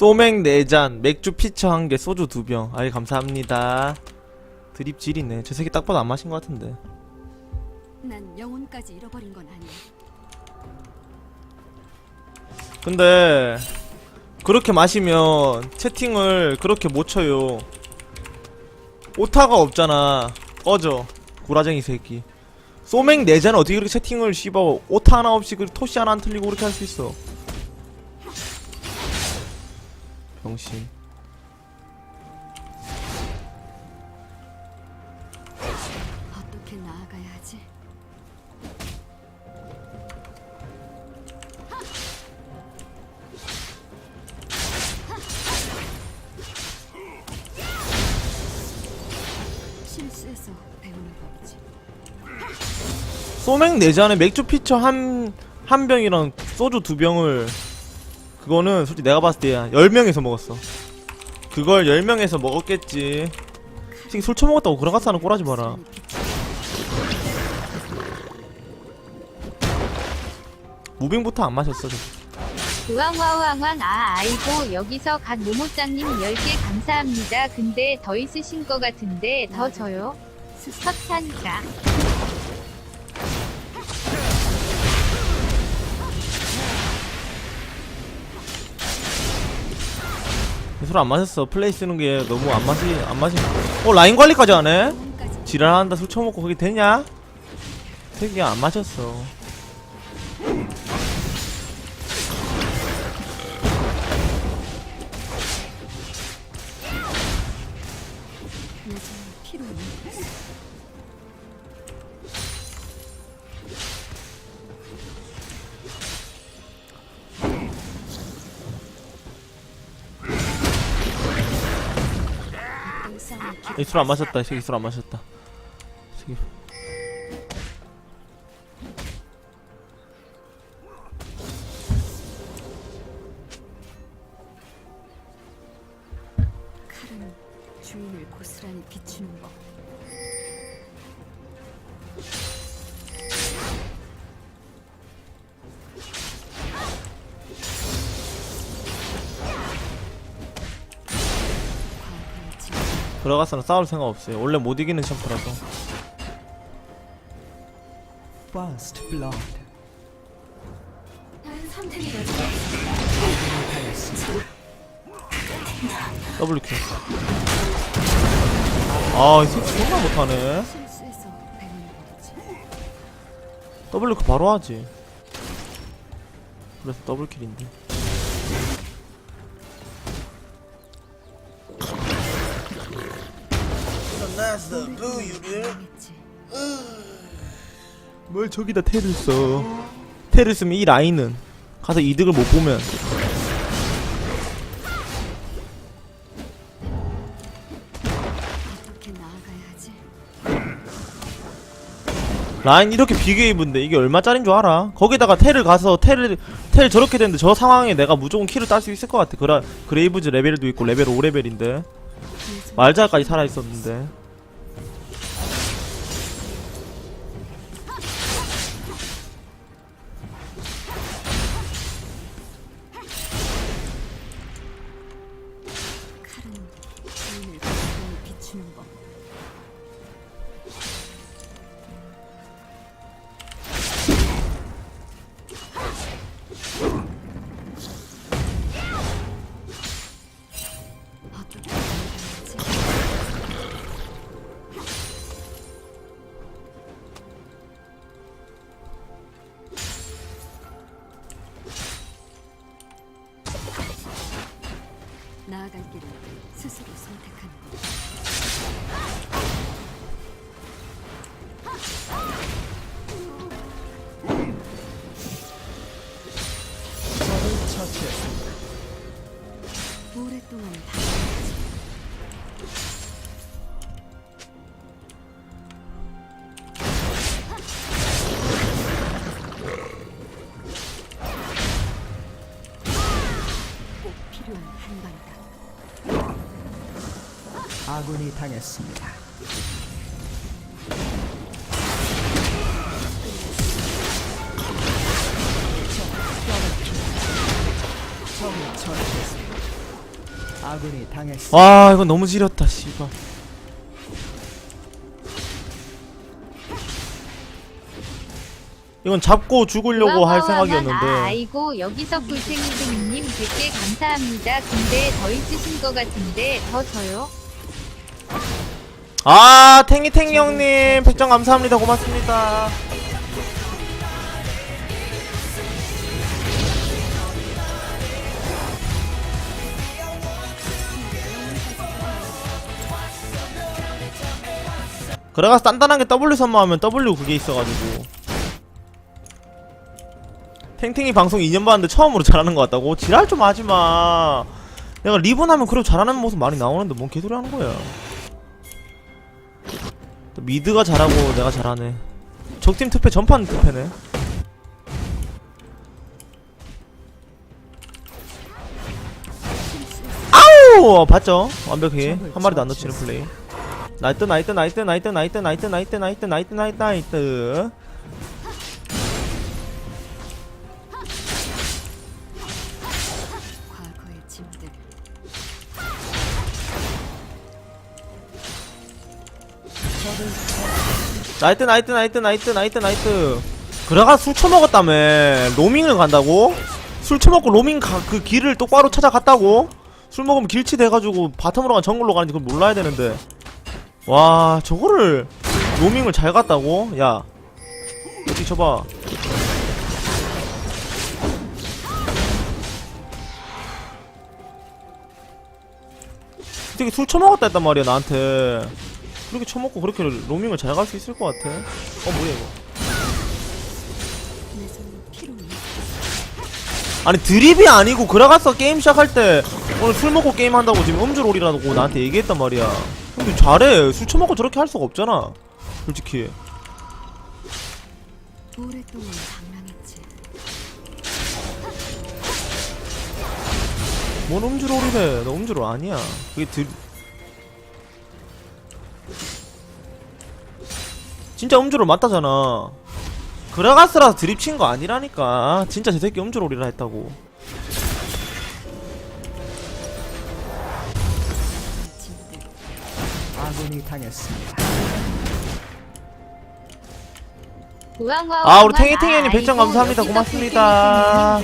소맥 4잔, 맥주 피처 1개, 소주 2병. 아이, 감사합니다. 드립 질이네. 저 새끼 딱 봐도 안 마신 것 같은데. 난 영혼까지 잃어버린 건 아니야. 근데, 그렇게 마시면 채팅을 그렇게 못 쳐요. 오타가 없잖아. 꺼져. 구라쟁이 새끼. 소맥 4잔 어떻게 그렇게 채팅을 씹어. 오타 하나 없이 그 토시 하나 안 틀리고 그렇게 할 수 있어. 병신. 어떻게 나아가야 하지? 실수해서 배우는 법이지. 소맥 4잔에 맥주 피처 한, 한 병이랑 소주 두 병을 그거는 솔직히 내가 봤을 때 10명에서 먹었어. 그걸 10명에서 먹었겠지. 지금 술 처먹었다고 그런 가스 하는 꼬라지 마라. 무빙부터 안 마셨어 저. 우왕와우왕왕 아 아이고 여기서 갓 모모짱님 10개 감사합니다. 근데 더 있으신 거 같은데 더 줘요. 석탄가 술안 마셨어. 플레이 쓰는 게 너무 안 마시 안 마시 어 라인 관리까지 하네? 영혼까지 지랄한다. 술 처먹고 그게 되냐? 되게 안 마셨어 싸움을 술안 마셨다 이 술 안 마셨다. 이 새끼 들어가서는 싸울 생각 없어요. 원래 못 이기는 챔프라서. First blood. 아이 새끼 존나 못하네. 법이지. WQ 바로 하지. 그래서 더블 킬인데 당했지. 뭘 저기다 테를 써 테를 쓰면 이 라인은 가서 이득을 못 보면 어떻게 나아가야 하지? 라인 이렇게 비교 입은데 이게 얼마짜린 줄 알아? 거기다가 텔을 가서 텔을 텔 저렇게 됐는데 저 상황에 내가 무조건 킬을 딸 수 있을 것 같아 그라 그레이브즈 레벨도 있고 레벨 5레벨인데 요즘 말자까지 살아 있었는데 나아갈 길을 스스로 선택하는 것. 적을 처치했습니다. 오랫동안 당 아군이 당했습니다. 아군이 당했습니다. 와 이건 너무 지렸다 씨발 이건 잡고 죽으려고 할 생각이었는데 아, 아이고 여기서 굴탱이생님 100개 감사합니다. 근데 더 있으신 것 같은데 더 줘요? 아 탱이탱이 형님 100점 감사합니다. 고맙습니다. 그래가서 단단하게 W 선마하면 W 그게 있어가지고. 탱탱이 방송 2년 봤는데 처음으로 잘하는 것 같다고? 지랄 좀 하지마. 내가 리본 하면 그래도 잘하는 모습 많이 나오는데 뭔 개소리 하는 거야. 또 미드가 잘하고 내가 잘하네. 적팀 투패 전판 투패네. 아우! 봤죠? 완벽히. 한 마리도 안 놓치는 플레이. 나이트 나이트 나이트 나이트 나이트 나이트 나이트 나이트 나이트 나이트. 나이트 나이트 나이트 나이트 나이트 나이트 나이트 그래가 술 처먹었다며 로밍을 간다고? 술 처먹고 로밍 가, 그 길을 똑바로 찾아갔다고? 술 먹으면 길치 돼가지고 바텀으로 간 정글로 가는지 그걸 몰라야 되는데 와 저거를 로밍을 잘 갔다고? 야 어디 쳐봐 되게 술 처먹었다 했단 말이야 나한테 그렇게 처먹고 그렇게 로밍을 잘 갈 수 있을 것 같아. 어 뭐야 이거? 아니 드립이 아니고 그라가스 게임 시작할 때 오늘 술 먹고 게임 한다고 지금 음주롤이라고 나한테 얘기했단 말이야. 근데 잘해. 술 처먹고 저렇게 할 수가 없잖아 솔직히. 뭔 음주롤이래? 너 음주롤 아니야. 그게 드 진짜 음주롤 맞다잖아 그라가스라서 드립 친 거 아니라니까 진짜 저 새끼 했다고 아군이 당했습니다. 우왕우왕 아, 우리 탱이탱이 형님 백점 감사합니다. 고맙습니다.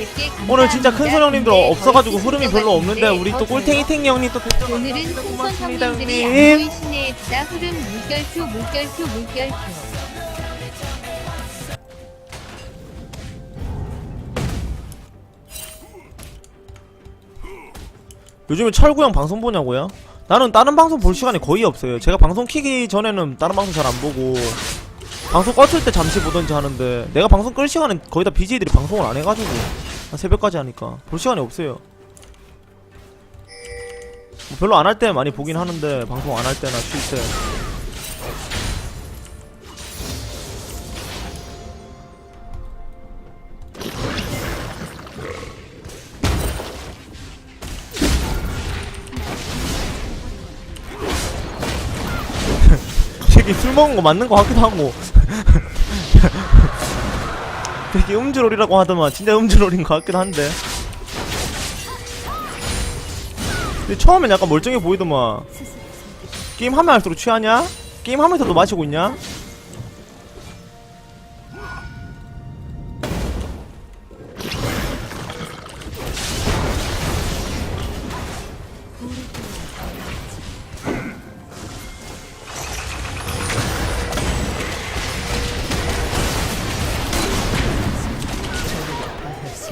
오늘 진짜 큰손 형님들 없어가지고 흐름이 별로 없는데 우리 또 꿀탱이탱이 형님 또 오늘은 감사합니다. 큰손 고맙습니다 형님들이 안 형님 보이시네 다 흐름 물결표 물결표 물결표 요즘에 철구 형 방송 보냐고요? 나는 다른 방송 볼 시간이 거의 없어요. 제가 방송 키기 전에는 다른 방송 잘 안 보고 방송 껐을 때 잠시 보던지 하는데 내가 방송 끌 시간은 거의 다 BJ들이 방송을 안 해가지고 한 새벽까지 하니까 볼 시간이 없어요. 뭐 별로 안 할 때 많이 보긴 하는데 방송 안 할 때나 쉴 때. 먹은 거 맞는 거 같기도 하고 되게 음주롤이라고 하더만 진짜 음주롤인 거 같기도 한데 근데 처음엔 약간 멀쩡해 보이더만 게임 하면 할수록 취하냐? 게임 하면서도 마시고 있냐?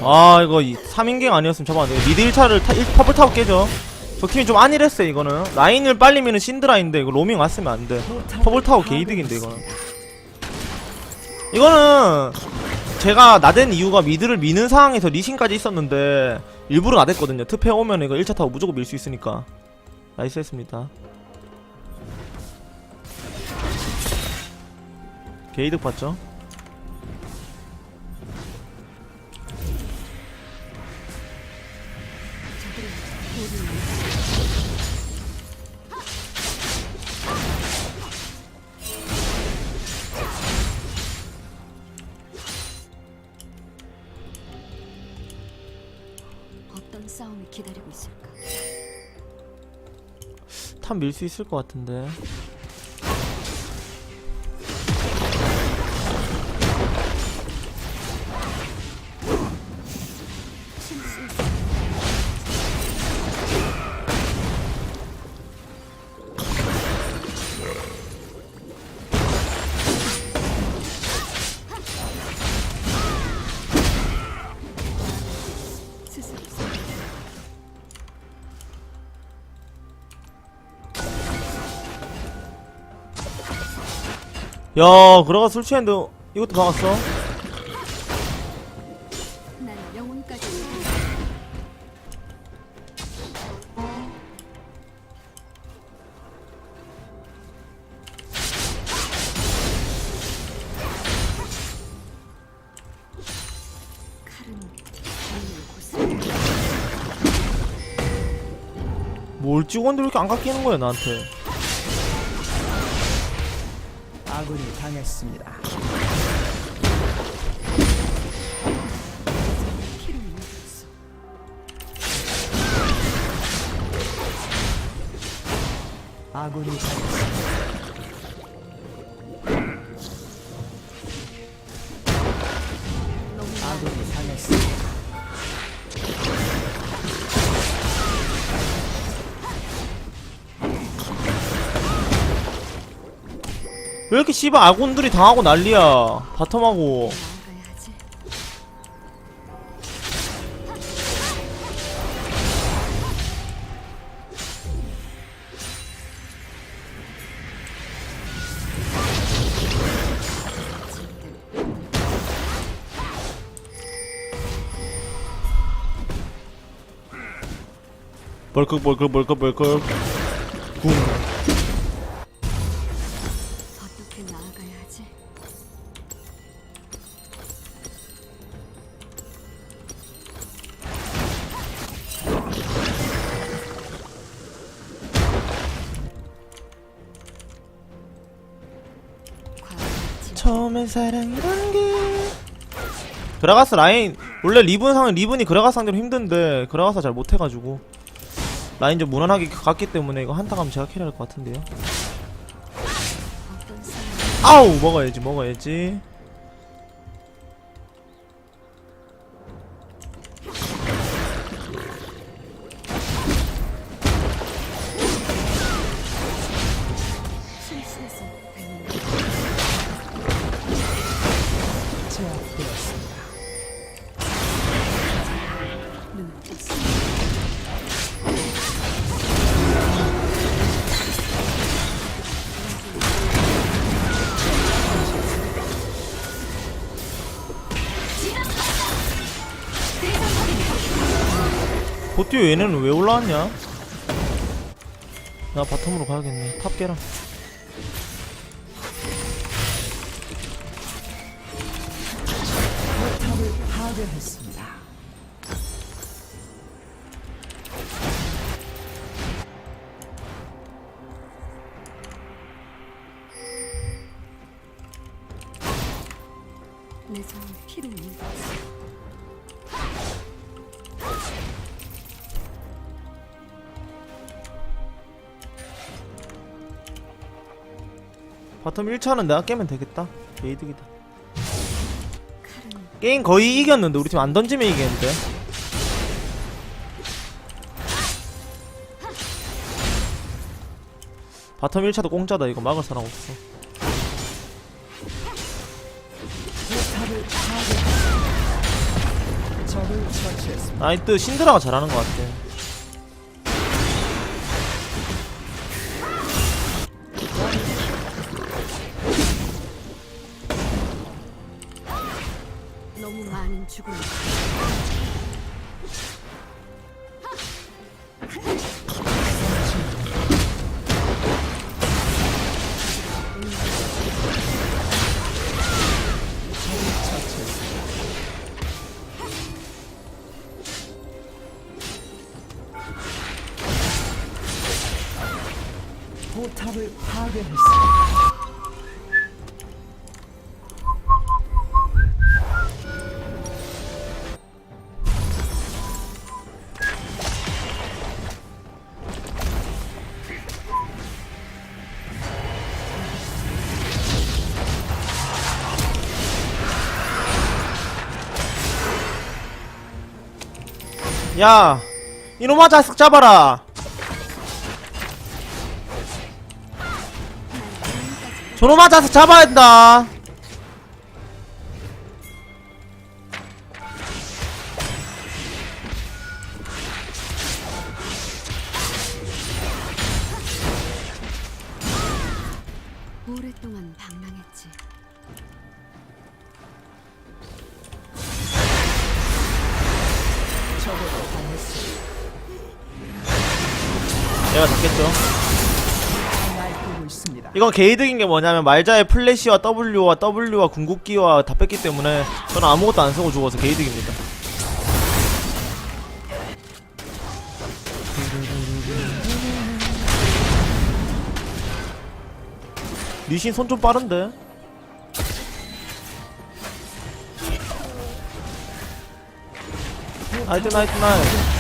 아 이거 3인갱 아니었으면 잡아 안돼. 미드 1차를 타, 1, 퍼블 타고 깨져 저 팀이 좀 안일했어 이거는. 라인을 빨리 미는 신드라인데 이거 로밍 왔으면 안돼. 퍼블 타고 개이득인데 이거는. 이거는 제가 나댄 이유가 미드를 미는 상황에서 리신까지 있었는데 일부러 나댔거든요. 특패 오면 이거 1차 타고 무조건 밀 수 있으니까. 나이스 했습니다. 개이득 봤죠? 탑 밀 수 있을 것 같은데 야 그러가 술 취했는데 이것도 박았어? 난 영혼까지 칼은 주인을 고스란히 뭘 찍었는데 왜 이렇게 안 깎이는 거야 나한테 아군이 당했습니다. 아군이 당했습니다. 왜 이렇게 씨발 아군들이 당하고 난리야 바텀하고 나아가야지. 벌컥 벌컥 벌컥 벌컥 그라가스 라인 원래 리븐 상은 리븐이 그라가스 상대로 힘든데 그라가스 잘 못해가지고 라인 좀 무난하게 갔기 때문에 이거 한타 가면 제가 캐리할 것 같은데요. 아우 먹어야지 먹어야지 보띠오 얘네는 왜 올라왔냐? 나 바텀으로 가야겠네. 탑 깨라. 파괴했습니다. 바텀 1차는 내가 깨면 되겠다. 게이득이다. 칼은 게임 거의 이겼는데 우리 팀 안 던지면 이기겠는데? 바텀 1차도 공짜다. 이거 막을 사람 없어. 나이트 신드라가 잘하는 것 같아 죽음. 포탑을 파괴했습니다. 야 이놈아 자식 잡아라. 저놈아 자식 잡아야 된다 있습니다. 이건 개이득인 게 뭐냐면 말자의 플래시와 W와 W와 궁극기와 다 뺐기 때문에 저는 아무것도 안 쓰고 죽어서 개이득입니다. 리신 손 좀 빠른데? 나이트 나이트 나이트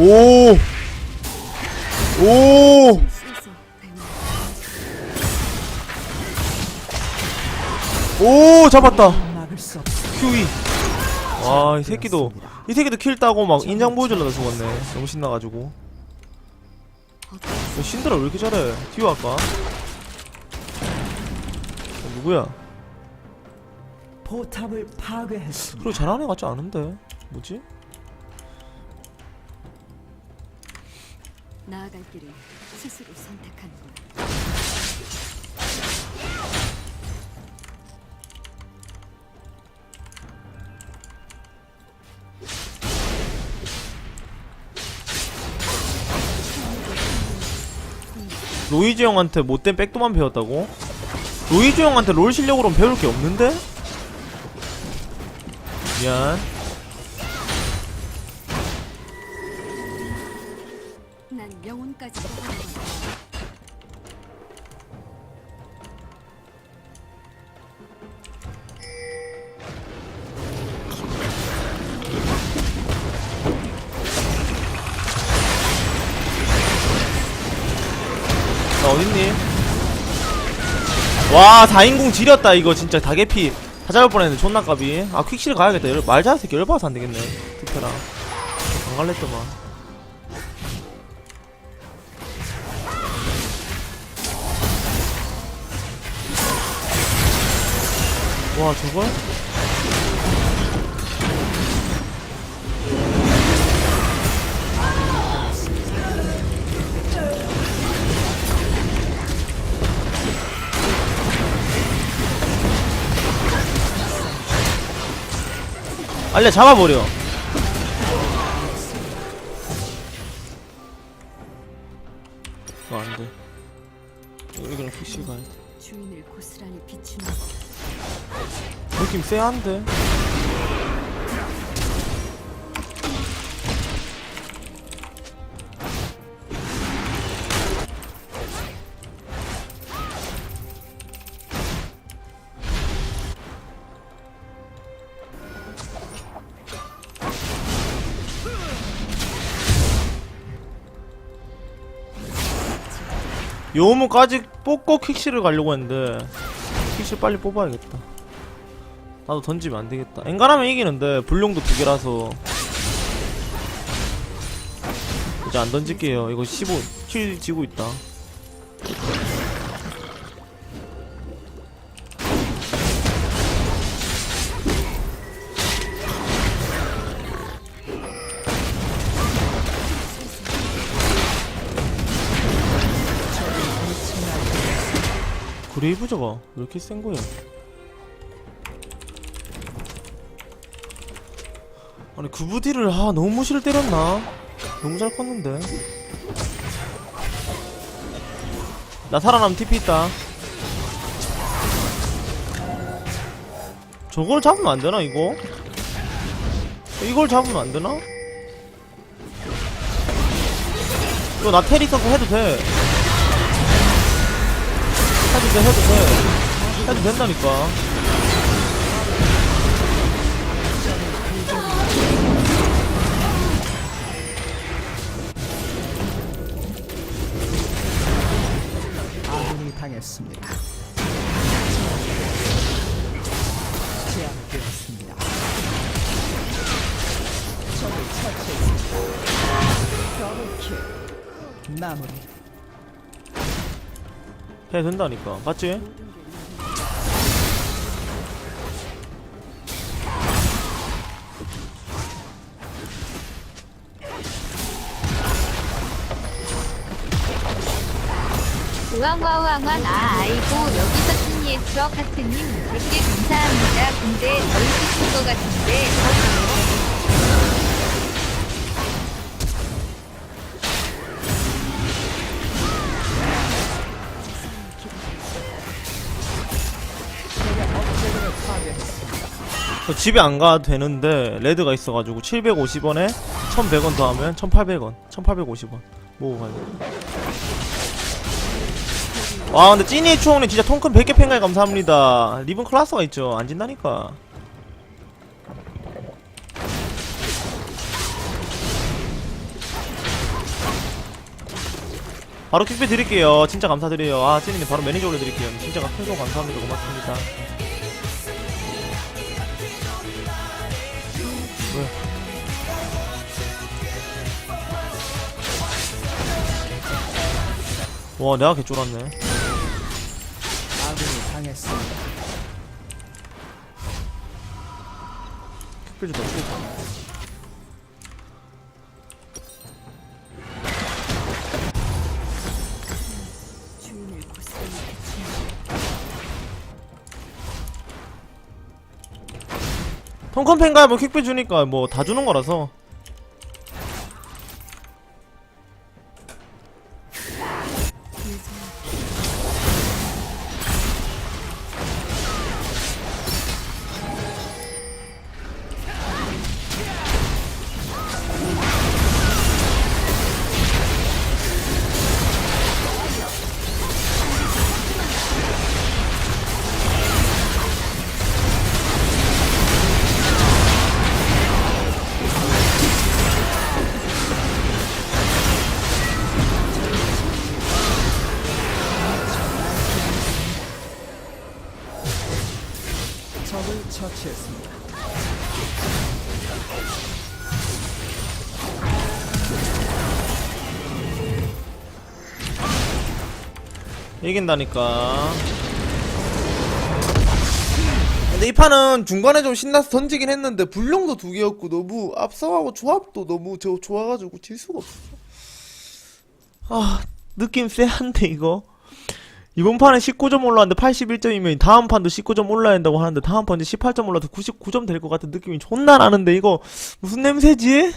오! 오! 오! 잡았다! QE. 와, 이 새끼도. 이 새끼도 킬 따고 막 인장 보여주려다 죽었네. 너무 신나가지고. 야, 신드라 왜 이렇게 잘해? 튀어 할까? 어, 누구야? 그리고 잘하는 애 같지 않은데? 뭐지? 나아갈 길을 스스로 선택하는 거야. 로이즈 형한테 못된 백도만 배웠다고? 로이즈 형한테 롤 실력으로는 배울 게 없는데? 미안. 와 4인공 지렸다 이거 진짜. 다개피. 다 잡을 뻔했는데 존나 까비 아 퀵실 가야겠다. 열- 말자 새끼 열받아서 안되겠네 투표랑 안 갈랬더만. 와 저걸? 알려 잡아버려. 어 안돼. 이거는 퀵실 가야 돼. 주인을 고스란히 비추는 느낌 쎄한데 요무까지 뽑고 퀵실을 가려고 했는데 퀵실 빨리 뽑아야겠다 나도 던지면 안 되겠다. 엔간하면 이기는데 불룡도 두 개라서 이제 안 던질게요. 이거 15, 7 지고 있다. 그레이브저가 왜 이렇게 센 거야? 아니 그 부디를 아 너무 무시를 때렸나? 너무 잘 컸는데 나 살아남 TP 있다 저걸 잡으면 안 되나 이거? 이걸 잡으면 안 되나? 이거 나 테리 써서 해도 돼 해도 돼 해도 돼. 해도 된다니까. 아군이 당했습니다. 제압되었습니다. 적을 처치했습니다. 더블킬 마무리. 해야 된다니까 맞지? 우왕와왕왕 아 아이고 여기서 찐이했어 카트님 100개 감사합니다. 근데 더 있으신 거 같은데 더줘 저 집에 안 가도 되는데 레드가 있어가지고 750원에 1100원 더하면 1800원 1850원 모으고 가야 와 근데 찐이의 추억님 진짜 통큰 100개 팬가에 감사합니다. 리본 클라스가 있죠. 안 진다니까. 바로 킥배 드릴게요. 진짜 감사드려요. 아 찐이님 바로 매니저 올려드릴게요. 진짜 최고 감사합니다. 고맙습니다 와 내가 개쫄았네. 아군이 당했습니다. 킥배즈 더주 통컨 팬가 뭐 킥배 주니까 뭐 다 주는 거라서 이긴다니까. 근데 이 판은 중간에 좀 신나서 던지긴 했는데 불룡도 두 개였고 너무 앞서가고 조합도 너무 저 좋아가지고 질 수가 없어. 아 느낌 쎄한데 이거? 이번 판은 19점 올라왔는데 81점이면 다음 판도 19점 올라야 된다고 하는데 다음 판 이제 18점 올라서 99점 될 것 같은 느낌이 존나 나는데 이거? 무슨 냄새지?